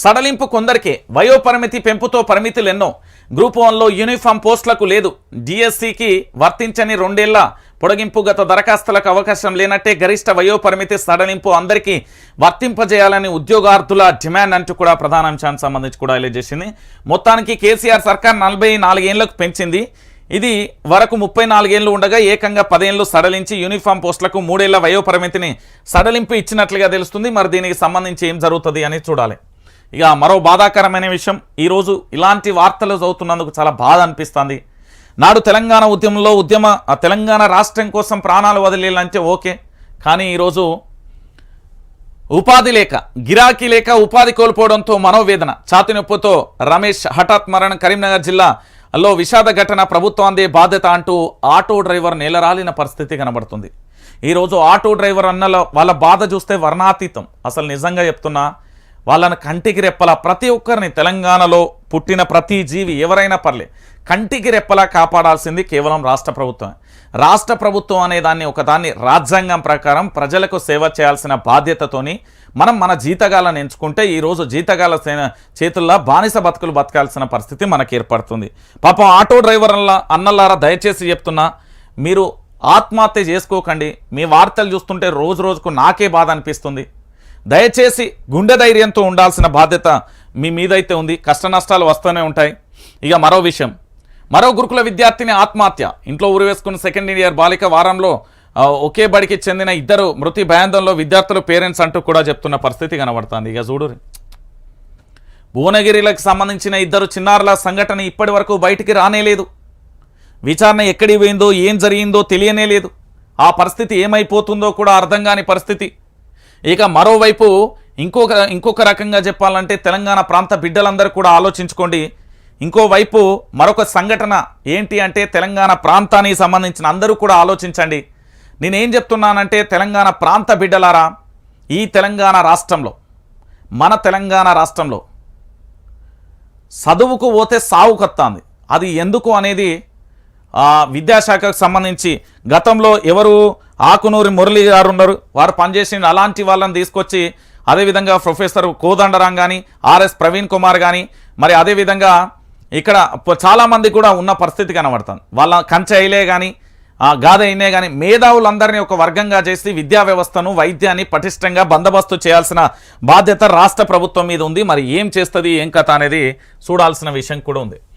సడలింపు కొందరికే వయోపరిమితి పెంపుతో పరిమితులు ఎన్నో గ్రూప్ వన్లో యూనిఫామ్ పోస్టులకు లేదు. డిఎస్సికి వర్తించని రెండేళ్ళ పొడిగింపు గత దరఖాస్తులకు అవకాశం లేనట్టే గరిష్ట వయోపరిమితి సడలింపు అందరికీ వర్తింపజేయాలని ఉద్యోగార్థుల డిమాండ్ అంటూ కూడా ప్రధాన అంశానికి సంబంధించి కూడా హైలైట్ చేసింది మొత్తానికి కేసీఆర్ సర్కార్ నలభై నాలుగేళ్ళకు పెంచింది. ఇది వరకు ముప్పై నాలుగేళ్ళు ఉండగా ఏకంగా పదేళ్ళు సడలించి యూనిఫామ్ పోస్టులకు మూడేళ్ళ వయోపరిమితిని సడలింపు ఇచ్చినట్లుగా తెలుస్తుంది. మరి దీనికి సంబంధించి ఏం జరుగుతుంది అని చూడాలి. ఇక మరో బాధాకరమైన విషయం ఈరోజు ఇలాంటి వార్తలు చదువుతున్నందుకు చాలా బాధ అనిపిస్తుంది. నాడు తెలంగాణ ఉద్యమంలో ఉద్యమ తెలంగాణ రాష్ట్రం కోసం ప్రాణాలు వదిలేయాలంటే ఓకే కానీ ఈరోజు ఉపాధి లేక గిరాకీ లేక ఉపాధి కోల్పోవడంతో మనోవేదన. ఛాతి నొప్పితో రమేష్ హఠాత్ మరణం. కరీంనగర్ జిల్లాలో విషాద ఘటన ప్రభుత్వం అందే బాధ్యత అంటూ ఆటో డ్రైవర్ నేలరాలిన పరిస్థితి కనబడుతుంది. ఈరోజు ఆటో డ్రైవర్ అన్నల వాళ్ళ బాధ చూస్తే వర్ణాతీతం. అసలు నిజంగా చెప్తున్నా వాళ్ళని కంటికి రెప్పలా ప్రతి ఒక్కరిని తెలంగాణలో పుట్టిన ప్రతి జీవి ఎవరైనా పర్లే కంటికి రెప్పలా కాపాడాల్సింది కేవలం రాష్ట్ర ప్రభుత్వమే. రాష్ట్ర ప్రభుత్వం అనే దాన్ని ఒకదాన్ని రాజ్యాంగం ప్రకారం ప్రజలకు సేవ చేయాల్సిన బాధ్యతతోని మనం మన జీతగాలను ఎంచుకుంటే ఈరోజు జీతగాల చేతుల్లో బానిస బతుకులు బతకాల్సిన పరిస్థితి మనకు ఏర్పడుతుంది. పాపం ఆటో డ్రైవర్ల అన్నలారా దయచేసి చెప్తున్నా మీరు ఆత్మహత్య చేసుకోకండి. మీ వార్తలు చూస్తుంటే రోజు రోజుకు నాకే బాధ అనిపిస్తుంది. దయచేసి గుండె ధైర్యంతో ఉండాల్సిన బాధ్యత మీ మీదైతే ఉంది. కష్ట నష్టాలు వస్తూనే ఉంటాయి. ఇక మరో విషయం. మరో గురుకుల విద్యార్థిని ఆత్మహత్య. ఇంట్లో ఊరు వేసుకున్న సెకండ్ ఇయర్ బాలిక వారంలో ఒకే బడికి చెందిన ఇద్దరు మృతి భయాందంలో విద్యార్థులు పేరెంట్స్ అంటూ కూడా చెప్తున్న పరిస్థితి కనబడుతుంది. ఇక చూడురి భువనగిరిలకు సంబంధించిన ఇద్దరు చిన్నారుల సంఘటన ఇప్పటి వరకు బయటికి రానేలేదు విచారణ ఎక్కడికి పోయిందో ఏం జరిగిందో తెలియనే లేదు. ఆ పరిస్థితి ఏమైపోతుందో కూడా అర్థం కాని పరిస్థితి. ఇక మరోవైపు ఇంకొక ఇంకొక రకంగా చెప్పాలంటే తెలంగాణ ప్రాంత బిడ్డలందరూ కూడా ఆలోచించుకోండి. ఇంకోవైపు మరొక సంఘటన ఏంటి అంటే తెలంగాణ ప్రాంతానికి సంబంధించిన అందరూ కూడా ఆలోచించండి. నేనేం చెప్తున్నానంటే తెలంగాణ ప్రాంత బిడ్డలారా ఈ తెలంగాణ రాష్ట్రంలో మన తెలంగాణ రాష్ట్రంలో చదువుకు పోతే సావు కత్తాంది. అది ఎందుకు అనేది ఆ, విద్యాశాఖకు సంబంధించి గతంలో ఎవరు ఆకునూరి మురళి గారు ఉన్నారు. వారు పనిచేసిన అలాంటి వాళ్ళని తీసుకొచ్చి అదేవిధంగా ప్రొఫెసర్ కోదండరాం కానీ ఆర్ఎస్ ప్రవీణ్ కుమార్ కానీ మరి అదేవిధంగా ఇక్కడ చాలామంది కూడా ఉన్న పరిస్థితి కనబడుతుంది. వాళ్ళ కంచె అయిలే కానీ గాథ అయినే కానీ మేధావులందరినీ ఒక వర్గంగా చేసి విద్యా వ్యవస్థను వైద్యాన్ని పటిష్టంగా బందోబస్తు చేయాల్సిన బాధ్యత రాష్ట్ర ప్రభుత్వం మీద ఉంది. మరి ఏం చేస్తుంది ఏం కథ అనేది చూడాల్సిన విషయం కూడా ఉంది.